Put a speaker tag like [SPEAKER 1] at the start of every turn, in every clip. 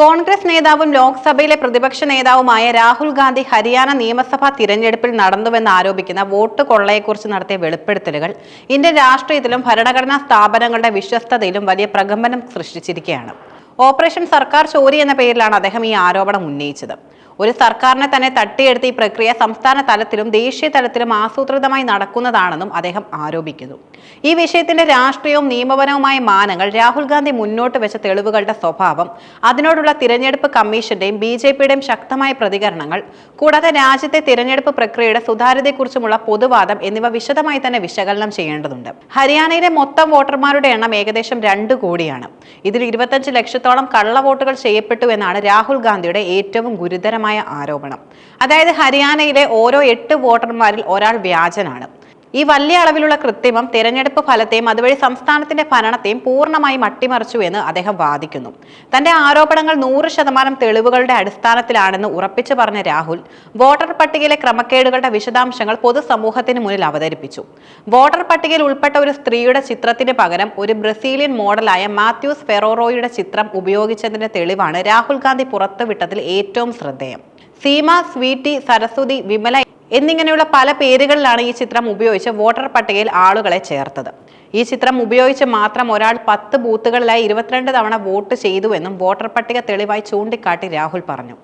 [SPEAKER 1] കോൺഗ്രസ് നേതാവും ലോക്സഭയിലെ പ്രതിപക്ഷ നേതാവുമായ രാഹുൽ ഗാന്ധി ഹരിയാന നിയമസഭാ തിരഞ്ഞെടുപ്പിൽ നടന്നുവെന്ന് ആരോപിക്കുന്ന വോട്ട് കൊള്ളയെക്കുറിച്ച് നടത്തിയ വെളിപ്പെടുത്തലുകൾ ഇന്ത്യൻ രാഷ്ട്രീയത്തിലും ഭരണഘടനാ സ്ഥാപനങ്ങളുടെ വിശ്വസ്തതയിലും വലിയ പ്രകമ്പനം സൃഷ്ടിച്ചിരിക്കുകയാണ്. ഓപ്പറേഷൻ സർക്കാർ ചോരി എന്ന പേരിലാണ് അദ്ദേഹം ഈ ആരോപണം ഉന്നയിച്ചത്. ഒരു സർക്കാരിനെ തന്നെ തട്ടിയെടുത്ത് ഈ പ്രക്രിയ സംസ്ഥാന തലത്തിലും ദേശീയ തലത്തിലും ആസൂത്രിതമായി നടക്കുന്നതാണെന്നും അദ്ദേഹം ആരോപിക്കുന്നു. ഈ വിഷയത്തിന്റെ രാഷ്ട്രീയവും നിയമപരവുമായ മാനങ്ങൾ രാഹുൽ ഗാന്ധി മുന്നോട്ട് വെച്ച തെളിവുകളുടെ സ്വഭാവം അതിനോടുള്ള തിരഞ്ഞെടുപ്പ് കമ്മീഷന്റെയും ബി ജെ പിയുടെയും ശക്തമായ പ്രതികരണങ്ങൾ കൂടാതെ രാജ്യത്തെ തിരഞ്ഞെടുപ്പ് പ്രക്രിയയുടെ സുതാര്യതയെക്കുറിച്ചുമുള്ള പൊതുവാദം എന്നിവ വിശദമായി തന്നെ വിശകലനം ചെയ്യേണ്ടതുണ്ട്. ഹരിയാനയിലെ മൊത്തം വോട്ടർമാരുടെ എണ്ണം ഏകദേശം രണ്ട് കോടിയാണ്. ഇതിൽ ഇരുപത്തഞ്ച് ലക്ഷത്തോളം കള്ളവോട്ടുകൾ ചെയ്യപ്പെട്ടു എന്നാണ് രാഹുൽ ഗാന്ധിയുടെ ഏറ്റവും ഗുരുതരമായ ആരോപണം. അതായത് ഹരിയാനയിലെ ഓരോ എട്ട് വോട്ടർമാരിൽ ഒരാൾ വ്യാജനാണ്. ഈ വലിയ അളവിലുള്ള കൃത്രിമം തിരഞ്ഞെടുപ്പ് ഫലത്തെയും അതുവഴി സംസ്ഥാനത്തിന്റെ ഭരണത്തെയും പൂർണമായും അട്ടിമറിച്ചു എന്ന് അദ്ദേഹം വാദിക്കുന്നു. തന്റെ ആരോപണങ്ങൾ നൂറ് ശതമാനം തെളിവുകളുടെ അടിസ്ഥാനത്തിലാണെന്ന് ഉറപ്പിച്ചു പറഞ്ഞ രാഹുൽ വോട്ടർ പട്ടികയിലെ ക്രമക്കേടുകളുടെ വിശദാംശങ്ങൾ പൊതുസമൂഹത്തിന് മുന്നിൽ അവതരിപ്പിച്ചു. വോട്ടർ പട്ടികയിൽ ഉൾപ്പെട്ട ഒരു സ്ത്രീയുടെ ചിത്രത്തിന് പകരം ഒരു ബ്രസീലിയൻ മോഡലായ മാത്യൂസ് ഫെറോറോയുടെ ചിത്രം ഉപയോഗിച്ചതിന്റെ തെളിവാണ് രാഹുൽ ഗാന്ധി പുറത്തുവിട്ടതിൽ ഏറ്റവും ശ്രദ്ധേയം. സീമ സ്വീറ്റി സരസ്വതി വിമല എന്നിങ്ങനെയുള്ള പല പേരുകളിലാണ് ഈ ചിത്രം ഉപയോഗിച്ച് വോട്ടർ പട്ടികയിൽ ആളുകളെ ചേർത്തത്. ഈ ചിത്രം ഉപയോഗിച്ച് മാത്രം ഒരാൾ പത്ത് ബൂത്തുകളിലായി ഇരുപത്തിരണ്ട് തവണ വോട്ട് ചെയ്തുവെന്നും വോട്ടർ പട്ടിക തെളിവായി ചൂണ്ടിക്കാട്ടി രാഹുൽ പറഞ്ഞു.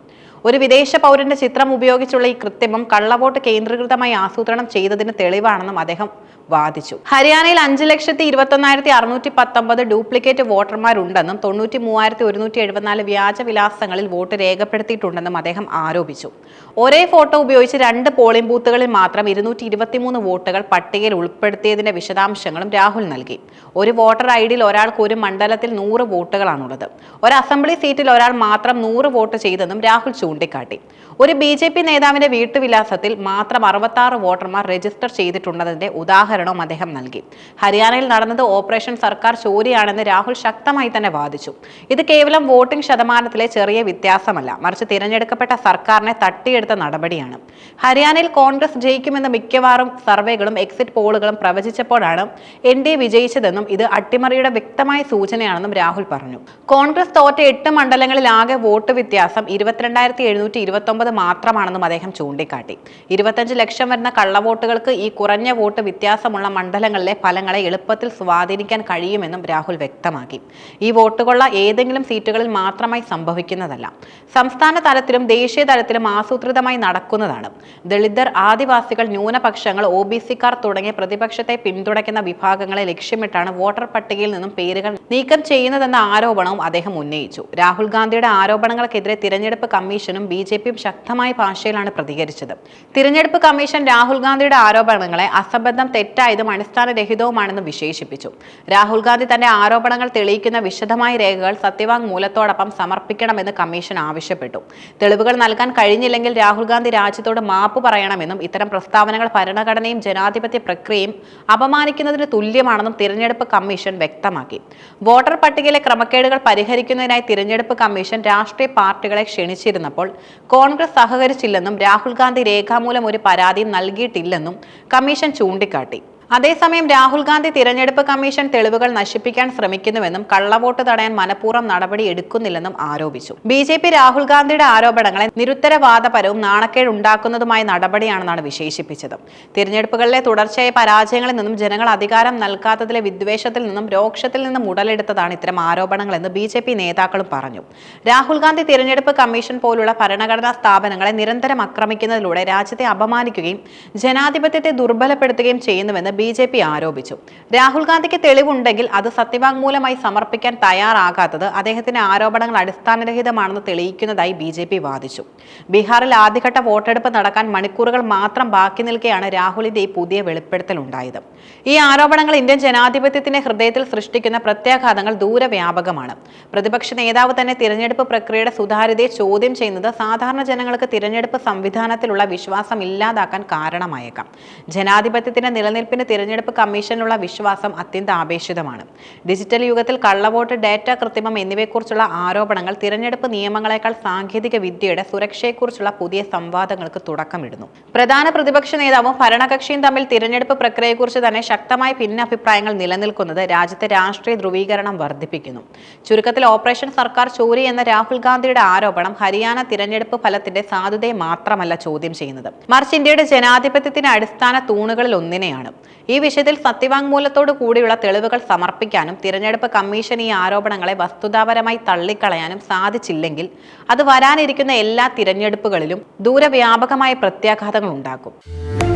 [SPEAKER 1] ഒരു വിദേശ പൗരന്റെ ചിത്രം ഉപയോഗിച്ചുള്ള ഈ കൃത്രിമം കള്ളവോട്ട് കേന്ദ്രീകൃതമായി ആസൂത്രണം ചെയ്തതിന് തെളിവാണെന്നും അദ്ദേഹം വാദിച്ചു. ഹരിയാനയിൽ അഞ്ച് ലക്ഷത്തി ഇരുപത്തൊന്നായിരത്തി അറുന്നൂറ്റി പത്തൊമ്പത് ഡ്യൂപ്ലിക്കേറ്റ് വോട്ടർമാരുണ്ടെന്നും തൊണ്ണൂറ്റി മൂവായിരത്തി ഒരുന്നൂറ്റി എഴുപത്തിനാല് വ്യാജ വിലാസങ്ങളിൽ വോട്ട് രേഖപ്പെടുത്തിയിട്ടുണ്ടെന്നും അദ്ദേഹം ആരോപിച്ചു. ഒരേ ഫോട്ടോ ഉപയോഗിച്ച് രണ്ട് പോളിംഗ് ബൂത്തുകളിൽ മാത്രം ഇരുന്നൂറ്റി ഇരുപത്തിമൂന്ന് വോട്ടുകൾ പട്ടികയിൽ ഉൾപ്പെടുത്തിയതിന്റെ വിശദാംശങ്ങളും രാഹുൽ നൽകി. ഒരു വോട്ടർ ഐ ഡിയിൽ ഒരാൾക്ക് ഒരു മണ്ഡലത്തിൽ നൂറ് വോട്ടുകളാണുള്ളത്. ഒരു അസംബ്ലി സീറ്റിൽ ഒരാൾ മാത്രം നൂറ് വോട്ട് ചെയ്തെന്നും രാഹുൽ ചൂണ്ടിക്കാട്ടി. ഒരു ബി നേതാവിന്റെ വീട്ടുവിലാസത്തിൽ മാത്രം അറുപത്തി വോട്ടർമാർ രജിസ്റ്റർ ചെയ്തിട്ടുണ്ടെന്നതിന്റെ ഉദാഹരണവും അദ്ദേഹം നൽകി. ഹരിയാനയിൽ നടന്നത് ഓപ്പറേഷൻ സർക്കാർ ചോരിയാണെന്ന് രാഹുൽ ശക്തമായി തന്നെ വാദിച്ചു. ഇത് കേവലം വോട്ടിംഗ് ശതമാനത്തിലെ ചെറിയ വ്യത്യാസമല്ല. മറിച്ച് തിരഞ്ഞെടുക്കപ്പെട്ട സർക്കാരിനെ തട്ടിയെടുത്ത നടപടിയാണ്. ഹരിയാനയിൽ കോൺഗ്രസ് ജയിക്കുമെന്ന് മിക്കവാറും സർവേകളും എക്സിറ്റ് പോളുകളും പ്രവചിച്ചപ്പോഴാണ് എൻ ഡി എ വിജയിച്ചതെന്നും ഇത് അട്ടിമറിയുടെ വ്യക്തമായ സൂചനയാണെന്നും രാഹുൽ പറഞ്ഞു. കോൺഗ്രസ് തോറ്റ എട്ട് മണ്ഡലങ്ങളിൽ ആകെ വോട്ട് വ്യത്യാസം ഇരുപത്തിരണ്ടായിരത്തി എഴുന്നൂറ്റി ഇരുപത്തി ഒമ്പത് മാത്രമാണെന്നും അദ്ദേഹം ചൂണ്ടിക്കാട്ടി. ഇരുപത്തഞ്ച് ലക്ഷം വരുന്ന കള്ളവോട്ടുകൾക്ക് ഈ കുറഞ്ഞ വോട്ട് വ്യത്യാസമുള്ള മണ്ഡലങ്ങളിലെ ഫലങ്ങളെ എളുപ്പത്തിൽ സ്വാധീനിക്കാൻ കഴിയുമെന്നും രാഹുൽ വ്യക്തമാക്കി. ഈ വോട്ടുകൊള്ള ഏതെങ്കിലും സീറ്റുകളിൽ മാത്രമായി സംഭവിക്കുന്നതല്ല. സംസ്ഥാന തലത്തിലും ദേശീയ തലത്തിലും ആസൂത്രിതമായി നടക്കുന്നതാണ്. ദളിതർ ആദിവാസികൾ ന്യൂനപക്ഷങ്ങൾ ഒ ബി സിക്കാർ തുടങ്ങിയ പ്രതിപക്ഷത്തെ പിന്തുണയ്ക്കുന്ന വിഭാഗങ്ങളെ ലക്ഷ്യമിട്ടാണ് വോട്ടർ പട്ടികയിൽ നിന്നും പേരുകൾ നീക്കം ചെയ്യുന്നതെന്ന ആരോപണവും അദ്ദേഹം ഉന്നയിച്ചു. രാഹുൽ ഗാന്ധിയുടെ ആരോപണങ്ങൾക്കെതിരെ തിരഞ്ഞെടുപ്പ് കമ്മീഷനും ബി ജെ പിയും ശക്തമായ ഭാഷയിലാണ് പ്രതികരിച്ചത്. തിരഞ്ഞെടുപ്പ് കമ്മീഷൻ രാഹുൽ ഗാന്ധിയുടെ ആരോപണങ്ങളെ അസംബന്ധം തെറ്റായതും അടിസ്ഥാനരഹിതവുമാണെന്ന് വിശേഷിപ്പിച്ചു. രാഹുൽ ഗാന്ധി തന്റെ ആരോപണങ്ങൾ തെളിയിക്കുന്ന വിശദമായ രേഖകൾ സത്യവാങ്മൂലത്തോടൊപ്പം സമർപ്പിക്കണമെന്ന് കമ്മീഷൻ ആവശ്യപ്പെട്ടു. തെളിവുകൾ നൽകാൻ കഴിഞ്ഞില്ലെങ്കിൽ രാഹുൽ ഗാന്ധി രാജ്യത്തോട് മാപ്പ് പറയണമെന്നും ഇത്തരം പ്രസ്താവനകൾ ഭരണഘടനയും ജനാധിപത്യ പ്രക്രിയയും അപമാനിക്കുന്നതിന് തുല്യമാണെന്നും തിരഞ്ഞെടുപ്പ് കമ്മീഷൻ വ്യക്തമാക്കി. വോട്ടർ പട്ടികയിലെ ക്രമക്കേടുകൾ പരിഹരിക്കുന്നതിനായി തിരഞ്ഞെടുപ്പ് കമ്മീഷൻ രാഷ്ട്രീയ പാർട്ടികളെ ക്ഷണിച്ചിരുന്നപ്പോൾ കോൺഗ്രസ് സഹകരിച്ചില്ലെന്നും രാഹുൽ ഗാന്ധി രേഖാമൂലം ഒരു പരാതിയും നൽകിയിട്ടില്ലെന്നും കമ്മീഷൻ ചൂണ്ടിക്കാട്ടി. അതേസമയം രാഹുൽ ഗാന്ധി തിരഞ്ഞെടുപ്പ് കമ്മീഷൻ തെളിവുകൾ നശിപ്പിക്കാൻ ശ്രമിക്കുന്നുവെന്നും കള്ളവോട്ട് തടയാൻ മനഃപൂർവം നടപടി എടുക്കുന്നില്ലെന്നും ആരോപിച്ചു. ബി ജെ പി രാഹുൽ ഗാന്ധിയുടെ ആരോപണങ്ങളെ നിരുത്തരവാദപരവും നാണക്കേട് ഉണ്ടാക്കുന്നതുമായ നടപടിയാണെന്നാണ് വിശേഷിപ്പിച്ചത്. തിരഞ്ഞെടുപ്പുകളിലെ തുടർച്ചയായ പരാജയങ്ങളിൽ നിന്നും ജനങ്ങൾ അധികാരം നൽകാത്തതിലെ വിദ്വേഷത്തിൽ നിന്നും രോക്ഷത്തിൽ നിന്നും ഉടലെടുത്തതാണ് ഇത്തരം ആരോപണങ്ങളെന്ന് ബി ജെ പി നേതാക്കളും പറഞ്ഞു. രാഹുൽ ഗാന്ധി തിരഞ്ഞെടുപ്പ് കമ്മീഷൻ പോലുള്ള ഭരണഘടനാ സ്ഥാപനങ്ങളെ നിരന്തരം ആക്രമിക്കുന്നതിലൂടെ രാജ്യത്തെ അപമാനിക്കുകയും ജനാധിപത്യത്തെ ദുർബലപ്പെടുത്തുകയും ചെയ്യുന്നുവെന്ന് ബി ജെ പി ആരോപിച്ചു. രാഹുൽ ഗാന്ധിക്ക് തെളിവുണ്ടെങ്കിൽ അത് സത്യവാങ്മൂലമായി സമർപ്പിക്കാൻ തയ്യാറാകാത്തത് അദ്ദേഹത്തിന്റെ ആരോപണങ്ങൾ അടിസ്ഥാനരഹിതമാണെന്ന് തെളിയിക്കുന്നതായി ബി ജെ പി വാദിച്ചു. ബീഹാറിൽ ആദ്യഘട്ട വോട്ടെടുപ്പ് നടക്കാൻ മണിക്കൂറുകൾ മാത്രം ബാക്കി നിൽക്കെയാണ് രാഹുലിന്റെ ഈ പുതിയ വെളിപ്പെടുത്തൽ ഉണ്ടായത് ഈ ആരോപണങ്ങൾ ഇന്ത്യൻ ജനാധിപത്യത്തിന്റെ ഹൃദയത്തിൽ സൃഷ്ടിക്കുന്ന പ്രത്യാഘാതങ്ങൾ ദൂരവ്യാപകമാണ്. പ്രതിപക്ഷ നേതാവ് തന്നെ തിരഞ്ഞെടുപ്പ് പ്രക്രിയയുടെ സുതാര്യതയെ ചോദ്യം ചെയ്യുന്നത് സാധാരണ ജനങ്ങൾക്ക് തിരഞ്ഞെടുപ്പ് സംവിധാനത്തിലുള്ള വിശ്വാസം ഇല്ലാതാക്കാൻ കാരണമായേക്കാം. ജനാധിപത്യത്തിന്റെ നിലനിൽപ്പിന് തിരഞ്ഞെടുപ്പ് കമ്മീഷനുള്ള വിശ്വാസം അത്യന്താപേക്ഷിതമാണ് ഡിജിറ്റൽ യുഗത്തിൽ കള്ളവോട്ട് ഡാറ്റ കൃത്രിമം എന്നിവയെക്കുറിച്ചുള്ള ആരോപണങ്ങൾ തിരഞ്ഞെടുപ്പ് നിയമങ്ങളെക്കാൾ സാങ്കേതിക വിദ്യയുടെ സുരക്ഷയെക്കുറിച്ചുള്ള പുതിയ സംവാദങ്ങൾക്ക് തുടക്കമിടുന്നു. പ്രധാന പ്രതിപക്ഷ നേതാവും ഭരണകക്ഷിയും തമ്മിൽ തിരഞ്ഞെടുപ്പ് പ്രക്രിയയെക്കുറിച്ച് തന്നെ ശക്തമായ ഭിന്നഭിപ്രായങ്ങൾ നിലനിൽക്കുന്നത് രാജ്യത്തെ രാഷ്ട്രീയ ധ്രുവീകരണം വർദ്ധിപ്പിക്കുന്നു. ചുരുക്കത്തിൽ ഓപ്പറേഷൻ സർക്കാർ ചോരി എന്ന രാഹുൽ ഗാന്ധിയുടെ ആരോപണം ഹരിയാന തിരഞ്ഞെടുപ്പ് ഫലത്തിന്റെ സാധുതയെ മാത്രമല്ല ചോദ്യം ചെയ്യുന്നത്. മറിച്ച് ഇന്ത്യയുടെ ജനാധിപത്യത്തിന്റെ അടിസ്ഥാന തൂണുകളിൽ ഒന്നിനെയാണ്. ഈ വിഷയത്തിൽ സത്യവാങ്മൂലത്തോടു കൂടിയുള്ള തെളിവുകൾ സമർപ്പിക്കാനും തിരഞ്ഞെടുപ്പ് കമ്മീഷൻ ഈ ആരോപണങ്ങളെ വസ്തുതാപരമായി തള്ളിക്കളയാനും സാധിച്ചില്ലെങ്കിൽ അത് വരാനിരിക്കുന്ന എല്ലാ തിരഞ്ഞെടുപ്പുകളിലും ദൂരവ്യാപകമായ പ്രത്യാഘാതങ്ങൾ ഉണ്ടാക്കും